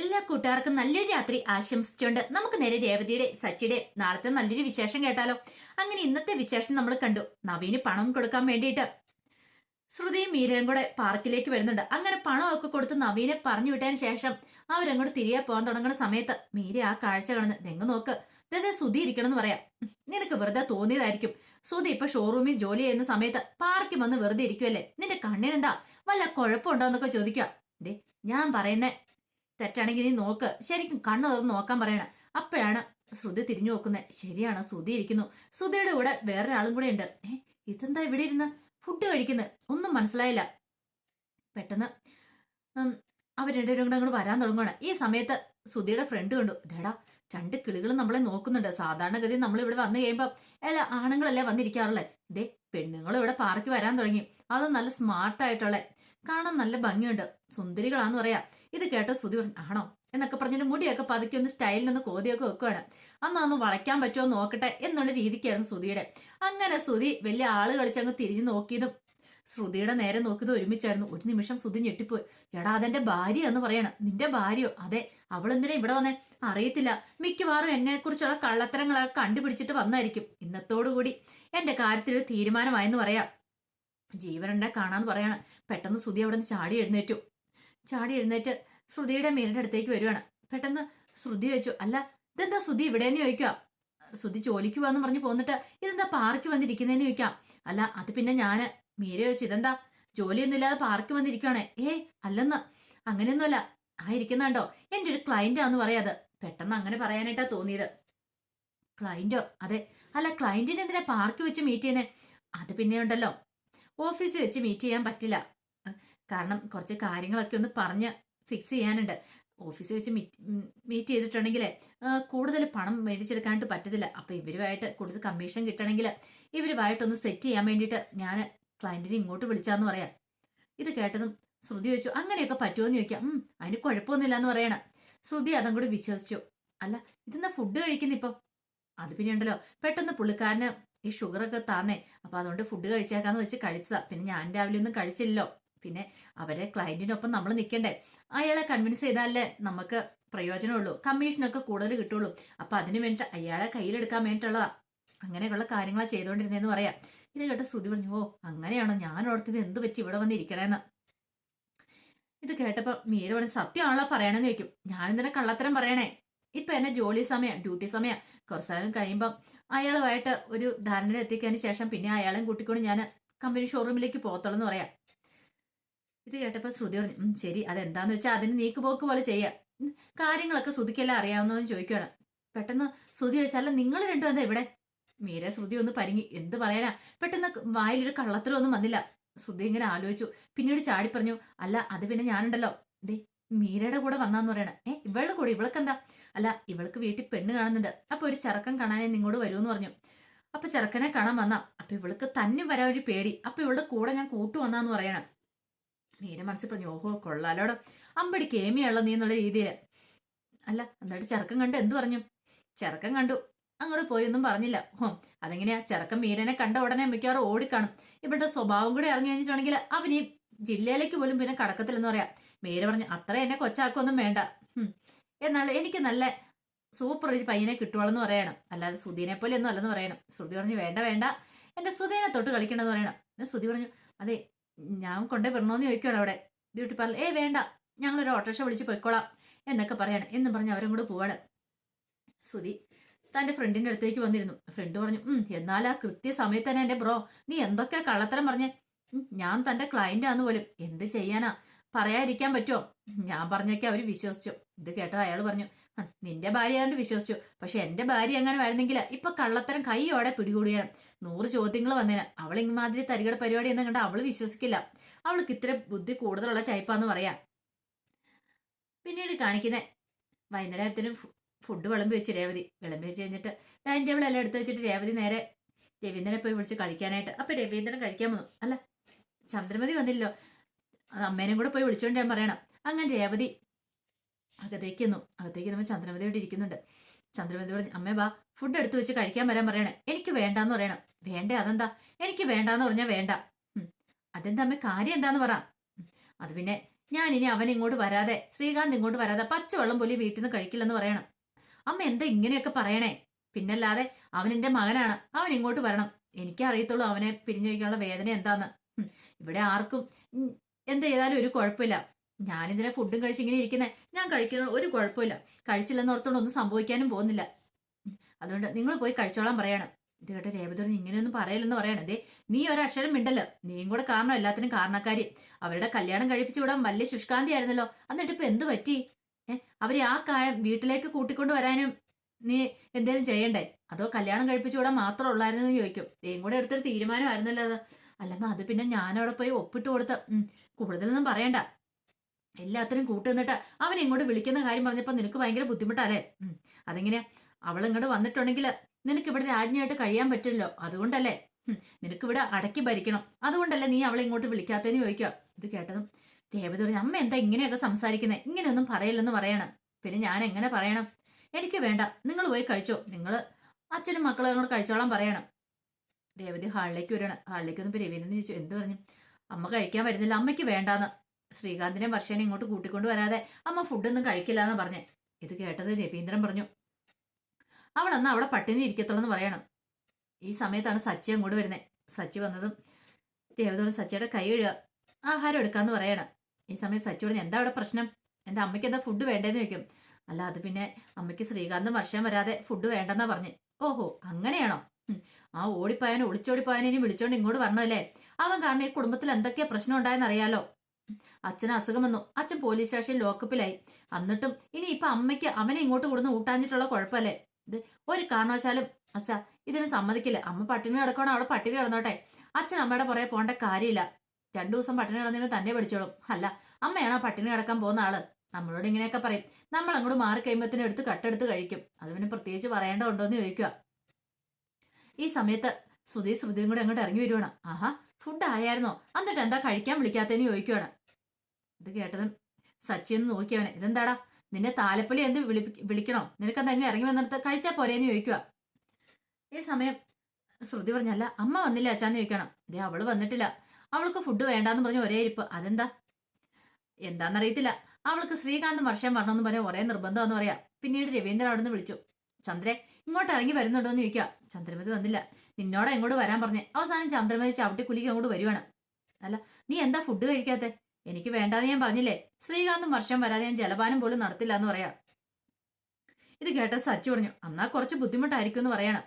എല്ലാ കൂട്ടുകാർക്കും നല്ലൊരു രാത്രി ആശംസിച്ചുകൊണ്ട് നമുക്ക് നേരെ രേവതിയുടെ സച്ചിയുടെ നാളത്തെ നല്ലൊരു വിശേഷം കേട്ടാലോ? അങ്ങനെ ഇന്നത്തെ വിശേഷം നമ്മൾ കണ്ടു. നവീന് പണം കൊടുക്കാൻ വേണ്ടിയിട്ട് ശ്രുതിയും മീരയും കൂടെ പാർക്കിലേക്ക് വരുന്നുണ്ട്. അങ്ങനെ പണമൊക്കെ കൊടുത്ത് നവീനെ പറഞ്ഞു വിട്ടതിന് ശേഷം അവരങ്ങോട്ട് തിരികെ പോകാൻ തുടങ്ങുന്ന സമയത്ത് മീര ആ കാഴ്ച കാണുന്ന. തെങ്ങ് നോക്ക് ഇതേ സുധി ഇരിക്കണം എന്ന് പറയാം. നിനക്ക് വെറുതെ തോന്നിയതായിരിക്കും. സുധി ഇപ്പൊ ഷോറൂമിൽ ജോലി ചെയ്യുന്ന സമയത്ത് പാർക്കിൽ വന്ന് വെറുതെ ഇരിക്കുമല്ലേ നിന്റെ കണ്ണിനെന്താ വല്ല കുഴപ്പമുണ്ടോ എന്നൊക്കെ ചോദിക്കുക ഞാൻ പറയുന്നേ തെറ്റാണെങ്കിൽ നീ നോക്ക്. ശരിക്കും കണ്ണു തുറന്ന് നോക്കാൻ പറയണം. അപ്പോഴാണ് ശ്രുതി തിരിഞ്ഞു നോക്കുന്നത്. ശരിയാണ് ശ്രുതി ഇരിക്കുന്നു. ശ്രുതിയുടെ കൂടെ വേറൊരാളും കൂടെ ഉണ്ട്. ഏ ഇതെന്താ ഇവിടെ ഇരുന്ന് ഫുഡ് കഴിക്കുന്നത് ഒന്നും മനസ്സിലായില്ല. പെട്ടെന്ന് അവർ രണ്ടുപേരും കൂടെ അങ്ങോട്ട് വരാൻ തുടങ്ങുകയാണ് ഈ സമയത്ത് സുധിയുടെ ഫ്രണ്ട് കണ്ടു. ഇതേടാ രണ്ട് കിളികൾ നമ്മളെ നോക്കുന്നുണ്ട്. സാധാരണഗതി നമ്മൾ ഇവിടെ വന്നു കഴിയുമ്പോൾ എല്ലാ ആണുങ്ങളല്ലേ വന്നിരിക്കാറുള്ളത്? ഇതേ പെണ്ണുങ്ങളും ഇവിടെ പാർക്ക് വരാൻ തുടങ്ങി. അത് നല്ല സ്മാർട്ടായിട്ടുള്ള കാണാൻ നല്ല ഭംഗിയുണ്ട്. സുന്ദരികളാന്ന് പറയാ. ഇത് കേട്ട സ്തുതി ആണോ? എന്നൊക്കെ പറഞ്ഞിട്ട് മുടിയൊക്കെ പതുക്കി ഒന്ന് സ്റ്റൈലിനൊന്ന് കോതിയൊക്കെ വെക്കുവാണ്. അന്ന് ഒന്ന് വളയ്ക്കാൻ പറ്റുമോ നോക്കട്ടെ എന്നുള്ള രീതിക്കായിരുന്നു സ്തുതിയുടെ അങ്ങനെ സ്തുതി വലിയ ആൾ കളിച്ചങ്ങ് തിരിഞ്ഞു നോക്കിയതും ശ്രുതിയുടെ നേരെ നോക്കിയത് ഒരുമിച്ചായിരുന്നു. ഒരു നിമിഷം ശ്രുതി ഞെട്ടിപ്പോയി. എടാ അതെന്റെ ഭാര്യ എന്ന് പറയണം. നിന്റെ ഭാര്യയോ? അതെ. അവൾ എന്തിനാ ഇവിടെ വന്നേ? അറിയത്തില്ല. മിക്കവാറും എന്നെ കുറിച്ചുള്ള കള്ളത്തരങ്ങളൊക്കെ കണ്ടുപിടിച്ചിട്ട് വന്നായിരിക്കും. ഇന്നത്തോടുകൂടി എന്റെ കാര്യത്തിൽ തീരുമാനമായെന്ന് പറയാം. ജീവനുണ്ടെ കാണാന്ന് പറയാണ്. പെട്ടെന്ന് ശ്രുതി അവിടെ നിന്ന് ചാടി എഴുന്നേറ്റു. ചാടി എഴുന്നേറ്റ് ശ്രുതിയുടെ മീനിന്റെ അടുത്തേക്ക് വരുവാണ്. പെട്ടെന്ന് ശ്രുതി ചോദിച്ചു അല്ല ഇതെന്താ ശ്രുതി ഇവിടെയെന്ന് ചോദിക്കാം ശ്രുതി ജോലിക്ക് പോവാന്ന് പറഞ്ഞ് പോന്നിട്ട് ഇതെന്താ പാർക്ക് വന്നിരിക്കുന്നതെന്ന് ചോദിക്കാം. അല്ല അത് പിന്നെ ഞാൻ. മീര ചോദിച്ചു ഇതെന്താ? ജോലിയൊന്നും ഇല്ലാതെ പാർക്ക് വന്നിരിക്കുവാണേ. ഏയ് അല്ലെന്ന്. അങ്ങനെയൊന്നുമല്ല ആ ഇരിക്കുന്നുണ്ടോ? എന്റെ ഒരു ക്ലയന്റ് ആന്ന് പറയാത്. പെട്ടെന്ന് അങ്ങനെ പറയാനായിട്ടാ തോന്നിയത്. ക്ലയന്റോ? അതെ. അല്ല ക്ലയന്റിനെ എന്തിനാ പാർക്ക് വെച്ച് മീറ്റ് ചെയ്യുന്നേ? അത് പിന്നെ ഉണ്ടല്ലോ ഓഫീസിൽ വെച്ച് മീറ്റ് ചെയ്യാൻ പറ്റില്ല. കാരണം കുറച്ച് കാര്യങ്ങളൊക്കെ ഒന്ന് പറഞ്ഞ് ഫിക്സ് ചെയ്യാനുണ്ട്. ഓഫീസിൽ വെച്ച് മീറ്റ് ചെയ്തിട്ടുണ്ടെങ്കിൽ കൂടുതൽ പണം മേടിച്ചെടുക്കാനായിട്ട് പറ്റത്തില്ല. അപ്പം ഇവരുമായിട്ട് കൂടുതൽ കമ്മീഷൻ കിട്ടണമെങ്കിൽ ഇവരുമായിട്ടൊന്ന് സെറ്റ് ചെയ്യാൻ വേണ്ടിയിട്ട് ഞാൻ ക്ലയന്റിനെ ഇങ്ങോട്ട് വിളിച്ചാന്ന് പറയാം. ഇത് കേട്ടതും ശ്രുതി വെച്ചു അങ്ങനെയൊക്കെ പറ്റുമോ എന്ന് ചോദിക്കാം അതിന് കുഴപ്പമൊന്നുമില്ല എന്ന് പറയണം. ശ്രുതി അതും കൂടി വിശ്വസിച്ചു. അല്ല ഇതെന്നാ ഫുഡ് കഴിക്കുന്ന ഇപ്പം? അത് പിന്നെ ഉണ്ടല്ലോ പെട്ടെന്ന് പുള്ളിക്കാരന് ഈ ഷുഗറൊക്കെ താന്നേ. അപ്പൊ അതുകൊണ്ട് ഫുഡ് കഴിച്ചേക്കാന്ന് വെച്ച് കഴിച്ചതാ. പിന്നെ ഞാൻ രാവിലെ ഒന്നും കഴിച്ചില്ലല്ലോ. പിന്നെ അവരെ ക്ലയന്റിനൊപ്പം നമ്മൾ നിൽക്കണ്ടേ അയാളെ കൺവിൻസ് ചെയ്താലേ നമുക്ക് പ്രയോജനമുള്ളൂ. കമ്മീഷനൊക്കെ കൂടുതൽ കിട്ടുള്ളൂ. അപ്പൊ അതിന് വേണ്ടിട്ട് അയാളെ കയ്യിലെടുക്കാൻ വേണ്ടിയിട്ടുള്ളതാ അങ്ങനെയുള്ള കാര്യങ്ങളാ ചെയ്തുകൊണ്ടിരുന്നതെന്ന് പറയാം. ഇത് കേട്ട ശ്രുതി പറഞ്ഞു ഓ അങ്ങനെയാണോ? ഞാൻ ഓർത്തത് എന്ത് പറ്റി ഇവിടെ വന്നിരിക്കണേന്ന്? ഇത് കേട്ടപ്പോ മീര പറഞ്ഞ സത്യമാണല്ലോ പറയണെന്ന് ചോദിക്കും. ഞാൻ എന്തിനാ കള്ളത്തരം പറയണേ? ഇപ്പൊ എന്നെ ജോലി സമയം ഡ്യൂട്ടി സമയം കുറച്ചു നേരം കഴിയുമ്പം അയാളുമായിട്ട് ഒരു ധാരണ എത്തിക്കതിന് ശേഷം പിന്നെ അയാളെയും കൂട്ടിക്കൊണ്ട് ഞാൻ കമ്പനി ഷോറൂമിലേക്ക് പോകത്തുള്ളൂ എന്ന് പറയാം. ഇത് കേട്ടപ്പോൾ ശ്രുതി പറഞ്ഞു "ഉം, ശരി. അതെന്താന്ന് വെച്ചാൽ അതിന് നീക്കുപോക്ക് പോലെ ചെയ്യാം. കാര്യങ്ങളൊക്കെ ശ്രുതിക്കെല്ലാം അറിയാവുന്നതെന്ന് ചോദിക്കുകയാണ്. പെട്ടെന്ന് ശ്രുതി ചോദിച്ചാൽ നിങ്ങൾ രണ്ടും എന്താ ഇവിടെ? മീര ശ്രുതി ഒന്ന് പരിങ്ങി എന്ത് പറയാനാ? പെട്ടെന്ന് വായിലൊരു കള്ളത്തിലൊന്നും വന്നില്ല. ശ്രുതി ഇങ്ങനെ ആലോചിച്ചു. പിന്നീട് ചാടി പറഞ്ഞു അല്ല അത് പിന്നെ ഞാനുണ്ടല്ലോ. ദേ മീരയുടെ കൂടെ വന്നാന്ന് പറയണേ. ഏ ഇവളുടെ കൂടെ ഇവൾക്ക് എന്താ അല്ല ഇവൾക്ക് വീട്ടിൽ പെണ്ണ് കാണുന്നുണ്ട്. അപ്പൊ ഒരു ചെറുക്കൻ കാണാനേ നിങ്ങോട് വരുമെന്ന് പറഞ്ഞു. അപ്പൊ ചെറുക്കനെ കാണാൻ വന്നാ. അപ്പൊ ഇവൾക്ക് തന്നെ വരാൻ ഒരു പേടി. അപ്പൊ ഇവളുടെ കൂടെ ഞാൻ കൂട്ടു വന്നാന്ന് പറയണം. നീരെ മനസ്സിൽ പറഞ്ഞു ഓഹോ കൊള്ളാലോടോ. അമ്പടി കേമിയുള്ള നീ എന്നുള്ള രീതിയിൽ അല്ല എന്നിട്ട് ചെറുക്കൻ കണ്ട് എന്ത് പറഞ്ഞു? ചെറുക്കൻ കണ്ടു. അങ്ങോട്ട് പോയി ഒന്നും പറഞ്ഞില്ല. ഹോ അതെങ്ങനെയാ? ചെറുക്കൻ മീരനെ കണ്ട ഉടനെ മിക്കവാറും ഓടിക്കാണും. ഇവളുടെ സ്വഭാവം കൂടെ അറിഞ്ഞു കഴിഞ്ഞിട്ടുണ്ടെങ്കിൽ അവനീ ജില്ലയിലേക്ക് പോലും പിന്നെ കടക്കത്തില്ലെന്ന് പറയാം. മീര പറഞ്ഞു അത്ര എന്നെ കൊച്ചാക്കൊന്നും വേണ്ട. എന്നാൽ എനിക്ക് നല്ല സൂപ്പർ ഒരു പയ്യനെ കിട്ടുവാളെന്ന് പറയണം. അല്ലാതെ സുധീനെ പോലെ ഒന്നും അല്ലെന്ന് പറയണം. ശ്രുതി പറഞ്ഞു വേണ്ട വേണ്ട. എന്റെ സുധീനെ തൊട്ട് കളിക്കണമെന്ന് പറയണം. എന്നാൽ ശ്രുതി പറഞ്ഞു അതെ ഞാൻ കൊണ്ടേ വരണോന്ന് ചോദിക്കുകയാണ് അവിടെ. ബ്യൂട്ടി പാർലർ ഏ വേണ്ട. ഞങ്ങളൊരു ഓട്ടോറിക്ഷ വിളിച്ച് പോയിക്കോളാം. എന്നൊക്കെ പറയണം. എന്നും പറഞ്ഞ് അവരും കൂടെ പോവാണ്. സുധി തന്റെ ഫ്രണ്ടിന്റെ അടുത്തേക്ക് വന്നിരുന്നു. ഫ്രണ്ട് പറഞ്ഞു എന്നാൽ ആ കൃത്യസമയത്ത് തന്നെ എന്റെ ബ്രോ നീ എന്തൊക്കെ കള്ളത്തരം പറഞ്ഞ്? ഞാൻ തന്റെ ക്ലയന്റ് ആന്ന് പോലും. എന്ത് ചെയ്യാനാ? പറയാതിരിക്കാൻ പറ്റുമോ ഞാൻ പറഞ്ഞൊക്കെ അവർ വിശ്വസിച്ചു. ഇത് കേട്ടത് അയാൾ പറഞ്ഞു നിന്റെ ഭാര്യ ആണ്ട് വിശ്വസിച്ചു. പക്ഷെ എന്റെ ഭാര്യ അങ്ങനെ വരുന്നെങ്കിൽ ഇപ്പൊ കള്ളത്തരം കൈയോടെ പിടികൂടിയാൽ നൂറ് ചോദ്യങ്ങൾ വന്നേനെ. അവൾ ഇമാതിരി തരികട പരിപാടി എന്ന് കണ്ട അവൾ വിശ്വസിക്കില്ല. അവൾക്ക് ഇത്ര ബുദ്ധി കൂടുതലുള്ള ടൈപ്പാന്ന് പറയാം. പിന്നീട് കാണിക്കുന്നേ വൈകുന്നേരത്തിന് ഫുഡ് വിളമ്പി വെച്ച് രേവതി. വിളമ്പി വെച്ച് കഴിഞ്ഞിട്ട് ഡൈനിങ് ടേബിൾ എല്ലാം എടുത്ത് വെച്ചിട്ട് രേവതി നേരെ രവീന്ദ്രനെ പോയി വിളിച്ച് കഴിക്കാനായിട്ട്. അപ്പൊ രവീന്ദ്രൻ കഴിക്കാൻ വന്നു. അല്ല ചന്ദ്രമതി വന്നില്ലല്ലോ. അത് അമ്മേനും കൂടെ പോയി വിളിച്ചോണ്ട് ഞാൻ പറയണം. അങ്ങനെ രേവതി അകത്തേക്ക് എന്നു അകത്തേക്ക് നമ്മൾ ചന്ദ്രമതി ഇവിടെ ഇരിക്കുന്നുണ്ട്. ചന്ദ്രമതി പറഞ്ഞു അമ്മേ വാ ഫുഡ് എടുത്തു വെച്ച് കഴിക്കാൻ വരാൻ പറയണേ. എനിക്ക് വേണ്ടാന്ന് പറയണം. വേണ്ട അതെന്താ? എനിക്ക് വേണ്ടാന്ന് പറഞ്ഞാൽ വേണ്ട. അതെന്താ അമ്മ കാര്യം എന്താന്ന് പറ. അത് പിന്നെ ഞാൻ ഇനി അവൻ ഇങ്ങോട്ട് വരാതെ ശ്രീകാന്ത് ഇങ്ങോട്ട് വരാതെ പച്ചവെള്ളം പോലും വീട്ടിൽ നിന്ന് കഴിക്കില്ലെന്ന് പറയണം. അമ്മ എന്താ ഇങ്ങനെയൊക്കെ പറയണേ? പിന്നല്ലാതെ അവൻ എന്റെ മകനാണ്. അവൻ ഇങ്ങോട്ട് വരണം. എനിക്കേ അറിയത്തുള്ളൂ അവനെ പിരിഞ്ഞു വയ്ക്കാനുള്ള വേദന എന്താന്ന്. ഇവിടെ ആർക്കും എന്ത് ചെയ്താലും ഒരു കുഴപ്പമില്ല. ഞാനിതിനെ ഫുഡും കഴിച്ച് ഇങ്ങനെ ഇരിക്കുന്നേ. ഞാൻ കഴിക്കുന്ന ഒരു കുഴപ്പമില്ല. കഴിച്ചില്ലെന്ന് ഓർത്തോണ്ട് ഒന്നും സംഭവിക്കാനും പോകുന്നില്ല. അതുകൊണ്ട് നിങ്ങൾ പോയി കഴിച്ചോളാൻ പറയാണ്. ഇത് കേട്ട രേവതി ഇങ്ങനെയൊന്നും പറയലെന്ന് പറയണേ. ദേ നീ ഒരക്ഷരം മിണ്ടല്ലോ. നീയും കൂടെ കാരണം എല്ലാത്തിനും കാരണക്കാരി. അവരുടെ കല്യാണം കഴിപ്പിച്ചു വിടാൻ വലിയ ശുഷ്കാന്തി ആയിരുന്നല്ലോ. എന്നിട്ട് ഇപ്പൊ എന്ത് പറ്റി? അവരെ ആ കായം വീട്ടിലേക്ക് കൂട്ടിക്കൊണ്ട് വരാനും നീ എന്തേലും ചെയ്യണ്ടേ? അതോ കല്യാണം കഴിപ്പിച്ചു വിടാൻ മാത്രം ഉള്ളായിരുന്നു എന്ന് ചോദിക്കും. നീയും കൂടെ എടുത്തൊരു തീരുമാനമായിരുന്നല്ലോ അത്. അല്ലെന്നാ അത് പിന്നെ ഞാനവിടെ പോയി ഒപ്പിട്ട് കൊടുത്ത. കൂടുതലൊന്നും പറയണ്ട. എല്ലാത്തിനും കൂട്ടുന്നിട്ട് അവൻ ഇങ്ങോട്ട് വിളിക്കുന്ന കാര്യം പറഞ്ഞപ്പോൾ നിനക്ക് ഭയങ്കര ബുദ്ധിമുട്ടല്ലേ? അതെങ്ങനെ? അവൾ ഇങ്ങോട്ട് വന്നിട്ടുണ്ടെങ്കിൽ നിനക്ക് ഇവിടെ രാജ്ഞിയായിട്ട് കഴിയാൻ പറ്റില്ലല്ലോ. അതുകൊണ്ടല്ലേ? നിനക്ക് ഇവിടെ അടക്കി ഭരിക്കണം. അതുകൊണ്ടല്ലേ നീ അവളെ ഇങ്ങോട്ട് വിളിക്കാത്തതെന്ന് ചോദിക്കുക. ഇത് കേട്ടതും ദേവത പറഞ്ഞു അമ്മ എന്താ ഇങ്ങനെയൊക്കെ സംസാരിക്കുന്നത് ഇങ്ങനെയൊന്നും പറയില്ലെന്ന് പറയണം. പിന്നെ ഞാൻ എങ്ങനെ പറയണം? എനിക്ക് വേണ്ട. നിങ്ങൾ പോയി കഴിച്ചോ. നിങ്ങൾ അച്ഛനും മക്കളും കൂടെ കഴിച്ചോളാൻ പറയണം. രേവതി ഹാളിലേക്ക് വരണം ഹാളിലേക്ക് വന്നപ്പോൾ രവീന്ദ്രൻ ചോദിച്ചു എന്ത് പറഞ്ഞു? അമ്മ കഴിക്കാൻ വരുന്നില്ല. അമ്മയ്ക്ക് വേണ്ടാന്ന്. ശ്രീകാന്തിനെ വർഷേനെ ഇങ്ങോട്ട് കൂട്ടിക്കൊണ്ട് വരാതെ അമ്മ ഫുഡൊന്നും കഴിക്കില്ല എന്ന് പറഞ്ഞേ. ഇത് കേട്ടത് രവീന്ദ്രൻ പറഞ്ഞു. അവൾ അന്ന് അവിടെ പട്ടിണി ഇരിക്കത്തുള്ളൂ എന്ന് പറയണം. ഈ സമയത്താണ് സച്ചി അങ്ങോട്ട് വരുന്നത് സച്ചി വന്നതും രേവതോട് സച്ചിയുടെ കൈ കഴുകുക ആഹാരം എടുക്കാന്ന് പറയണം. ഈ സമയം സച്ചി പറഞ്ഞു എന്താ അവിടെ പ്രശ്നം? എന്റെ അമ്മയ്ക്ക് എന്താ ഫുഡ് വേണ്ടേന്ന് ചോദിക്കും. അല്ല അത് പിന്നെ അമ്മയ്ക്ക് ശ്രീകാന്ത് വർഷം വരാതെ ഫുഡ് വേണ്ടെന്നാ പറഞ്ഞു. ഓഹോ അങ്ങനെയാണോ? ആ ഓടിപ്പോയാനും ഒളിച്ചോടിപ്പോയാനും ഇനി വിളിച്ചോണ്ട് ഇങ്ങോട്ട് വരണമല്ലേ അവൻ കാരണം ഈ കുടുംബത്തിൽ എന്തൊക്കെയാ പ്രശ്നം ഉണ്ടായെന്ന് അറിയാലോ അച്ഛന് അസുഖം വന്നു. അച്ഛൻ പോലീസ് സ്റ്റേഷനിൽ ലോക്കപ്പിലായി. എന്നിട്ടും ഇനി ഇപ്പൊ അമ്മയ്ക്ക് അവനെ ഇങ്ങോട്ട് കൊടുന്ന് ഊട്ടാഞ്ഞിട്ടുള്ള കുഴപ്പമല്ലേ? ഇത് ഒരു കാരണവശാലും അച്ഛാ ഇതിന് സമ്മതിക്കില്ല. അമ്മ പട്ടിണി കിടക്കണം അവിടെ പട്ടിണി കിടന്നോട്ടെ. അച്ഛൻ അമ്മയുടെ പുറകെ പോകേണ്ട കാര്യമില്ല. രണ്ടു ദിവസം പട്ടിണി കിടന്നതിന് തന്നെ പഠിച്ചോളും അല്ല അമ്മയാണ് ആ പട്ടിണി കിടക്കാൻ പോകുന്ന ആൾ? നമ്മളോട് ഇങ്ങനെയൊക്കെ പറയും. നമ്മൾ അങ്ങോട്ട് മാറി കഴിയുമ്പത്തിന് എടുത്ത് കട്ടെടുത്ത് കഴിക്കും. അത് പിന്നെ പ്രത്യേകിച്ച് പറയേണ്ടതുണ്ടോ എന്ന് ചോദിക്കുക. ഈ സമയത്ത് ശ്രുതി ശ്രുതിയും കൂടെ അങ്ങോട്ട് ഇറങ്ങി വരുവാണ്. ആഹാ ഫുഡ് ആയായിരുന്നോ? എന്നിട്ട് എന്താ കഴിക്കാൻ വിളിക്കാത്തതെന്ന് ചോദിക്കുവാണ്. ഇത് കേട്ടത് സച്ചി ഒന്ന് നോക്കിയവനെ ഇതെന്താടാ? നിന്നെ താലപ്പൊലി എന്ത് വിളി വിളിക്കണോ? നിനക്ക് എങ്ങനെ ഇറങ്ങി വന്നിടത്ത്? കഴിച്ചാ പോരേന്ന് ചോദിക്കുക ഈ സമയം ശ്രുതി പറഞ്ഞല്ല അമ്മ വന്നില്ല അച്ഛാന്ന് ചോദിക്കണം. ദേ അവൾ വന്നിട്ടില്ല. അവൾക്ക് ഫുഡ് വേണ്ടാന്ന് പറഞ്ഞ് ഒരേ ഇരിപ്പ്. അതെന്താ? എന്താന്നറിയത്തില്ല. അവൾക്ക് ശ്രീകാന്ത് വർഷം വരണമെന്ന് പറഞ്ഞ ഒരേ നിർബന്ധമെന്ന് പറയാ. പിന്നീട് രവീന്ദ്രൻ അവിടെ നിന്ന് വിളിച്ചു. ചന്ദ്രേ ഇങ്ങോട്ട് ഇറങ്ങി വരുന്നുണ്ടോ എന്ന് ചോദിക്കുക ചന്ദ്രമതി വന്നില്ല. നിന്നോട് എങ്ങോട്ട് വരാൻ പറഞ്ഞേ. അവസാനം ചന്ദ്രമതി ചവിട്ടി കുലിക്ക് അങ്ങോട്ട് വരുവാണ്. അല്ല നീ എന്താ ഫുഡ് കഴിക്കാത്തെ? എനിക്ക് വേണ്ടാന്ന് ഞാൻ പറഞ്ഞില്ലേ? ശ്രീകാന്തും വർഷം വരാതെ ഞാൻ ജലപാനം പോലും നടത്തില്ല എന്ന് പറയാം. ഇത് കേട്ട സച്ചു പറഞ്ഞു അന്നാ കുറച്ച് ബുദ്ധിമുട്ടായിരിക്കും എന്ന് പറയണം.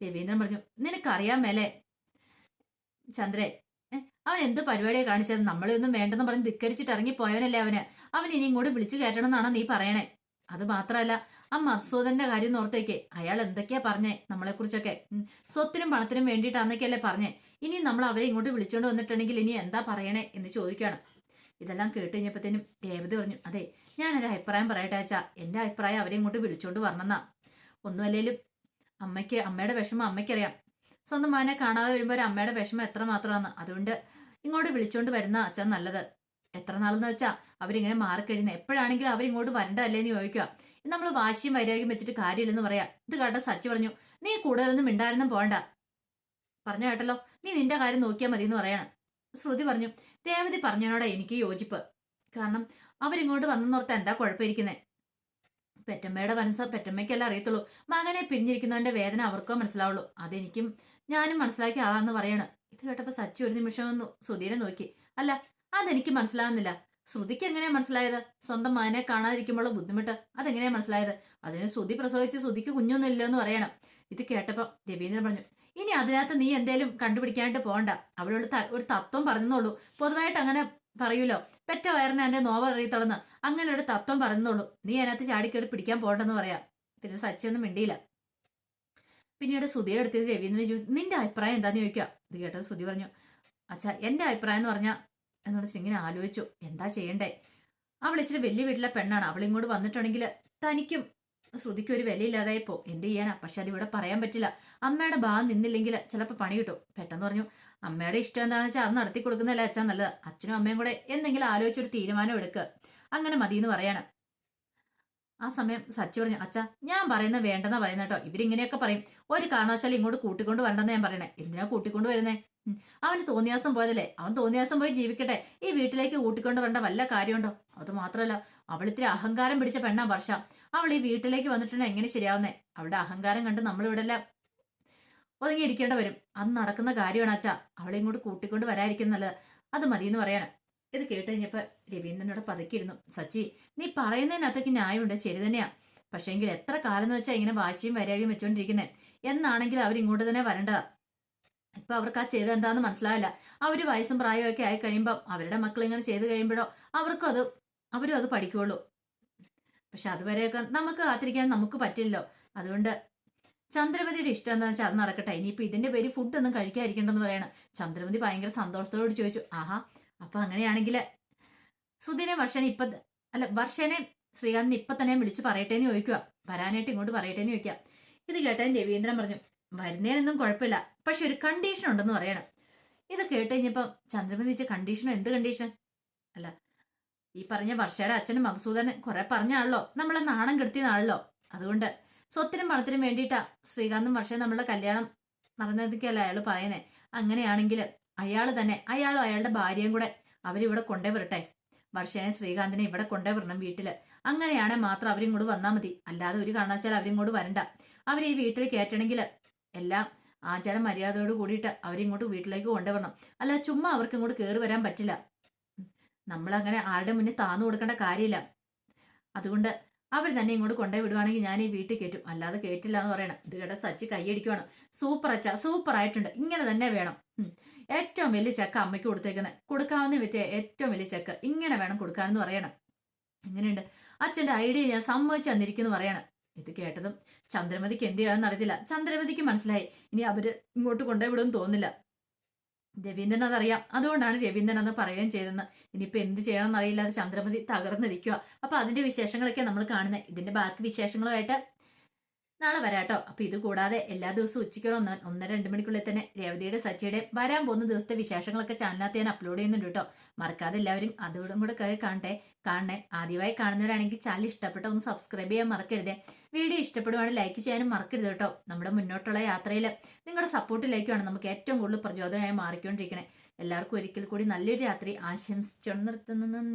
രവീന്ദ്രൻ പറഞ്ഞു നിനക്കറിയാൻ മേലെ ചന്ദ്രേ അവൻ എന്ത് പരിപാടിയാണ് കാണിച്ചത്? നമ്മളൊന്നും വേണ്ടെന്ന് പറഞ്ഞ് ധിക്കരിച്ചിട്ട് ഇറങ്ങി പോയവനല്ലേ അവന്. അവൻ ഇനി ഇങ്ങോട്ട് വിളിച്ചു കയറ്റണം എന്നാണ് നീ പറയണേ? അത് മാത്രമല്ല ആ മസൂദന്റെ കാര്യം ഓർത്തേക്ക്. അയാൾ എന്തൊക്കെയാ പറഞ്ഞേ നമ്മളെ കുറിച്ചൊക്കെ സ്വത്തിനും പണത്തിനും വേണ്ടിയിട്ട് അന്നൊക്കെയല്ലേ പറഞ്ഞേ. ഇനി നമ്മൾ അവരെ ഇങ്ങോട്ട് വിളിച്ചോണ്ട് വന്നിട്ടുണ്ടെങ്കിൽ ഇനി എന്താ പറയണേ എന്ന് ചോദിക്കുകയാണ് ഇതെല്ലാം കേട്ട് കഴിഞ്ഞപ്പോഴത്തേനും രേവതി പറഞ്ഞു അതെ ഞാനൊരു അഭിപ്രായം പറയട്ടെ അച്ഛാ. എന്റെ അഭിപ്രായം അവരെ ഇങ്ങോട്ട് വിളിച്ചോണ്ട് വരണമെന്നാ. ഒന്നുമല്ലേലും അമ്മയ്ക്ക് അമ്മയുടെ വിഷമം അമ്മയ്ക്കറിയാം. സ്വന്തം മകനെ കാണാതെ വരുമ്പോൾ അമ്മയുടെ വിഷമം എത്ര മാത്രമാണ് അതുകൊണ്ട് ഇങ്ങോട്ട് വിളിച്ചോണ്ട് വരുന്ന അച്ഛൻ നല്ലത്. എത്ര നാളെന്ന് വെച്ചാ അവരിങ്ങനെ മാറിക്കഴിയുന്നത് എപ്പോഴാണെങ്കിലും അവരിങ്ങോട്ട് വരണ്ടല്ലേ എന്ന് ചോദിക്കുക. നമ്മൾ വാശിയും വൈരാഗ്യം വെച്ചിട്ട് കാര്യമില്ലെന്ന് പറയാം. ഇത് കേട്ട സച്ചി പറഞ്ഞു നീ കൂടുതലൊന്നും മിണ്ടായിരുന്നും പോണ്ട പറഞ്ഞു കേട്ടല്ലോ നീ നിന്റെ കാര്യം നോക്കിയാൽ മതി എന്ന് പറയണം. ശ്രുതി പറഞ്ഞു രേവതി പറഞ്ഞതിനോടാ എനിക്ക് യോജിപ്പ്. കാരണം അവരിങ്ങോട്ട് വന്നെന്നോർത്ത് എന്താ കുഴപ്പമിരിക്കുന്നത് പെറ്റമ്മയുടെ മനസ്സ് പെറ്റമ്മയ്ക്കല്ല അറിയത്തുള്ളൂ. മകനെ പിരിഞ്ഞിരിക്കുന്നവന്റെ വേദന അവർക്കോ മനസ്സിലാവുള്ളൂ. അതെനിക്കും ഞാനും മനസ്സിലാക്കിയ ആളാന്ന് പറയണം. ഇത് കേട്ടപ്പോ സച്ചി ഒരു നിമിഷം ഒന്ന് ശ്രുതിനെ നോക്കി. അല്ല അതെനിക്ക് മനസ്സിലാവുന്നില്ല. ശ്രുതിക്ക് എങ്ങനെയാ മനസ്സിലായത്? സ്വന്തം മകനെ കാണാതിരിക്കുമ്പോൾ ബുദ്ധിമുട്ട് അതെങ്ങനെയാ മനസ്സിലായത്? അതിന് ശ്രുതി പ്രസവിച്ച് ശ്രുതിക്ക് കുഞ്ഞൊന്നും ഇല്ലെന്ന് പറയണം. ഇത് കേട്ടപ്പോ രവീന്ദ്രൻ പറഞ്ഞു ഇനി അതിനകത്ത് നീ എന്തേലും കണ്ടുപിടിക്കാണ്ട് പോണ്ട അവളോട് ഒരു തത്വം പറഞ്ഞെന്നുള്ളൂ പൊതുവായിട്ട് അങ്ങനെ പറയൂലോ? പെറ്റ വയറിന് എന്റെ നോവ അങ്ങനെ ഒരു തത്വം പറഞ്ഞെന്നുള്ളൂ നീ അതിനകത്ത് ചാടിക്കേറി പിടിക്കാൻ പോകണ്ടെന്ന് പറയാം. പിന്നെ സച്ചിയൊന്നും മിണ്ടിയില്ല. പിന്നീട് സുധിയുടെ രവി രവീന്ദ്രൻ ചോദിച്ചു. നിന്റെ അഭിപ്രായം എന്താന്ന് ചോദിക്കുക. ഇത് കേട്ടത് സുധി പറഞ്ഞു. അച്ഛാ എന്റെ അഭിപ്രായം എന്ന് പറഞ്ഞാ എന്നോട് ഇങ്ങനെ ആലോചിച്ചു. എന്താ ചെയ്യണ്ടേ? അവൾ ഇച്ചിരി വലിയ വീട്ടിലെ പെണ്ണാണ്. അവൾ ഇങ്ങോട്ട് വന്നിട്ടുണ്ടെങ്കിൽ തനിക്കും ശ്രുതിക്ക് ഒരു വിലയില്ലാതായിപ്പോ. എന്ത് ചെയ്യാനാ? പക്ഷെ അത് ഇവിടെ പറയാൻ പറ്റില്ല. അമ്മയുടെ ഭാഗം നിന്നില്ലെങ്കിൽ ചിലപ്പോൾ പണി കിട്ടും. പെട്ടെന്ന് പറഞ്ഞു അമ്മയുടെ ഇഷ്ടം എന്താണെന്ന് വെച്ചാൽ അത് നടത്തി കൊടുക്കുന്നതല്ല അച്ഛൻ നല്ലത്. അച്ഛനും അമ്മയും കൂടെ എന്തെങ്കിലും ആലോചിച്ചൊരു തീരുമാനം എടുക്കുക അങ്ങനെ മതി എന്ന് പറയാണ്. ആ സമയം സച്ചി പറഞ്ഞു അച്ഛാ ഞാൻ പറയുന്നത് വേണ്ടെന്നാ പറയുന്നത് കേട്ടോ. ഇവരിങ്ങനെയൊക്കെ പറയും. ഒരു കാരണവശാലും ഇങ്ങോട്ട് കൂട്ടിക്കൊണ്ട് വരണ്ടെന്ന് ഞാൻ പറയണേ. എന്തിനാ കൂട്ടിക്കൊണ്ട് വരുന്നേ. അവന് തോന്നിയാസം പോയതല്ലേ. അവൻ തോന്നിയാസം പോയി ജീവിക്കട്ടെ. ഈ വീട്ടിലേക്ക് കൂട്ടിക്കൊണ്ട് വരേണ്ട വല്ല കാര്യമുണ്ടോ? അത് മാത്രമല്ല അവൾ ഇത്തിരി അഹങ്കാരം പിടിച്ച പെണ്ണാ വർഷ. അവൾ ഈ വീട്ടിലേക്ക് വന്നിട്ടുണ്ടെങ്കിൽ എങ്ങനെ ശരിയാവുന്നേ? അവളുടെ അഹങ്കാരം കണ്ട് എല്ലാം ഒതുങ്ങിയിരിക്കേണ്ട വരും അത് നടക്കുന്ന കാര്യമാണ് അച്ഛാ. അവളെ ഇങ്ങോട്ട് കൂട്ടിക്കൊണ്ട് വരാതിരിക്കും നല്ലത്. അത് എന്ന് പറയാണ്. ഇത് കേട്ട് കഴിഞ്ഞപ്പോ രവീന്ദ്രനോട് പതുക്കിയിരുന്നു. സച്ചി നീ പറയുന്നതിനകത്തേക്ക് ന്യായമുണ്ട്. ശരി തന്നെയാ. പക്ഷേങ്കിൽ എത്ര കാലം എന്ന് വെച്ചാൽ ഇങ്ങനെ വാശിയും വരായും വെച്ചോണ്ടിരിക്കുന്നേ? എന്നാണെങ്കിൽ അവരിങ്ങോട്ട് തന്നെ വരണ്ടതാ ഇപ്പൊ അവർക്ക് ആ ചെയ്ത് എന്താന്ന് മനസ്സിലാവില്ല. ആ ഒരു വയസ്സും പ്രായവും ഒക്കെ ആയി കഴിയുമ്പോൾ അവരുടെ മക്കൾ ഇങ്ങനെ ചെയ്ത് കഴിയുമ്പോഴോ അവർക്കും അത് അവരും അത് പഠിക്കുള്ളൂ. പക്ഷെ അതുവരെയൊക്കെ നമുക്ക് കാത്തിരിക്കാൻ നമുക്ക് പറ്റില്ലല്ലോ. അതുകൊണ്ട് ചന്ദ്രമതിയുടെ ഇഷ്ടം എന്താണെന്ന് വെച്ചാൽ അത് നടക്കട്ടെ. ഇനിയിപ്പോൾ ഇതിന്റെ പേര് ഫുഡ് ഒന്നും കഴിക്കാതിരിക്കണ്ടെന്ന് പറയണം. ചന്ദ്രമതി ഭയങ്കര സന്തോഷത്തോട് ചോദിച്ചു. ആഹാ അപ്പൊ അങ്ങനെയാണെങ്കിൽ സുധീനെ വർഷനെ ഇപ്പ അല്ല വർഷനെ ശ്രീകാന്തിന് ഇപ്പൊ തന്നെ വിളിച്ച് പറയട്ടെ എന്ന് ചോദിക്കുക വരാനായിട്ട് ഇങ്ങോട്ട് പറയട്ടെ എന്ന് ചോദിക്കുക ഇത് കേട്ടാൻ രവീന്ദ്രൻ പറഞ്ഞു വരുന്നതിനൊന്നും കുഴപ്പമില്ല. പക്ഷെ ഒരു കണ്ടീഷൻ ഉണ്ടെന്ന് പറയണം. ഇത് കേട്ട് കഴിഞ്ഞപ്പം ചന്ദ്രമതി വെച്ച കണ്ടീഷനോ എന്ത് കണ്ടീഷൻ അല്ല ഈ പറഞ്ഞ വർഷയുടെ അച്ഛനും മധുസൂദനൻ കുറെ പറഞ്ഞാണല്ലോ. നമ്മളെ നാണം കെടുത്തിയതാണല്ലോ. അതുകൊണ്ട് സ്വത്തിനും പണത്തിനും വേണ്ടിയിട്ടാ ശ്രീകാന്തും വർഷയും നമ്മളുടെ കല്യാണം നടന്നതൊക്കെയല്ല അയാൾ പറയുന്നേ. അങ്ങനെയാണെങ്കിൽ അയാൾ തന്നെ അയാളും അയാളുടെ ഭാര്യയും കൂടെ അവരിവിടെ കൊണ്ടേ വരട്ടെ വർഷയെ ശ്രീകാന്തിനെ ഇവിടെ കൊണ്ടേ വരണം വീട്ടിൽ. അങ്ങനെയാണെ മാത്രം അവരും കൂടെ വന്നാൽ മതി. അല്ലാതെ ഒരു കാരണവശാൽ കൂടെ വരണ്ട. അവർ ഈ വീട്ടിൽ കയറ്റണമെങ്കിൽ എല്ലാം ആചാര മര്യാദയോട് കൂടിയിട്ട് അവരിങ്ങോട്ട് വീട്ടിലേക്ക് കൊണ്ടുവരണം അല്ല ചുമ്മാ അവർക്ക് ഇങ്ങോട്ട് കയറി വരാൻ പറ്റില്ല. നമ്മളങ്ങനെ ആരുടെ മുന്നിൽ താന്നു കൊടുക്കേണ്ട കാര്യമില്ല. അതുകൊണ്ട് അവർ തന്നെ ഇങ്ങോട്ട് കൊണ്ടേ വിടുവാണെങ്കിൽ ഞാൻ ഈ വീട്ടിൽ കയറ്റും. അല്ലാതെ കയറ്റില്ല എന്ന് പറയണം. ഇത് കേട്ട സച്ചി കൈയടിക്കുവാണ് സൂപ്പർ അച്ഛ സൂപ്പർ ആയിട്ടുണ്ട്. ഇങ്ങനെ തന്നെ വേണം. ഏറ്റവും വലിയ ചെക്ക് അമ്മയ്ക്ക് കൊടുത്തേക്കുന്നത് കൊടുക്കാവുന്ന പറ്റിയ ഏറ്റവും വലിയ ചെക്ക്. ഇങ്ങനെ വേണം കൊടുക്കാനെന്ന് പറയണം. ഇങ്ങനെയുണ്ട് അച്ഛന്റെ ഐഡിയ ഞാൻ സമ്മതിച്ചു തന്നിരിക്കുന്നു പറയണം. ഇത് കേട്ടതും ചന്ദ്രമതിക്ക് എന്ത് ചെയ്യണമെന്ന് അറിയത്തില്ല. ചന്ദ്രമതിക്ക് മനസ്സിലായി. ഇനി അവർ ഇങ്ങോട്ട് കൊണ്ടുപോയി വിടുമെന്ന് തോന്നുന്നില്ല. രവീന്ദ്രൻ അതറിയാം അതുകൊണ്ടാണ് രവീന്ദ്രൻ അന്ന് പറയുകയും ചെയ്തെന്ന് ഇനിയിപ്പോൾ എന്ത് ചെയ്യണമെന്ന് അറിയില്ല അത് ചന്ദ്രമതി തകർന്നിരിക്കുക അപ്പൊ അതിന്റെ വിശേഷങ്ങളൊക്കെ നമ്മൾ കാണുന്നത് ഇതിന്റെ ബാക്കി വിശേഷങ്ങളുമായിട്ട് നാളെ വരാട്ടോ. അപ്പൊ ഇത് കൂടാതെ എല്ലാ ദിവസവും ഉച്ചയ്ക്ക് ഒന്ന് ഒന്നര രണ്ട് മണിക്കുള്ളിൽ തന്നെ രേവതിയുടെ സച്ചിയുടെ വരാൻ പോകുന്ന ദിവസത്തെ വിശേഷങ്ങളൊക്കെ ചാനലിനകത്ത് ഞാൻ അപ്ലോഡ് ചെയ്യുന്നുണ്ട് കേട്ടോ മറക്കാതെ എല്ലാവരും അതോടും കൂടെ കയറി കാണട്ടെ. കാണണേ. ആദ്യമായി കാണുന്നവരാണെങ്കിൽ ചാനൽ ഇഷ്ടപ്പെട്ട ഒന്ന് സബ്സ്ക്രൈബ് ചെയ്യാൻ മറക്കരുത്. വീഡിയോ ഇഷ്ടപ്പെടുവാണെങ്കിൽ ലൈക്ക് ചെയ്യാനും മറക്കരുത് കേട്ടോ നമ്മുടെ മുന്നോട്ടുള്ള യാത്രയിൽ നിങ്ങളുടെ സപ്പോർട്ട് സപ്പോർട്ടിലേക്കാണ് നമുക്ക് ഏറ്റവും കൂടുതൽ പ്രചോദനമായി മാറിക്കൊണ്ടിരിക്കണേ. എല്ലാവർക്കും ഒരിക്കൽ കൂടി നല്ലൊരു രാത്രി ആശംസിച്ചു നിർത്തുന്നു. നന്ദി.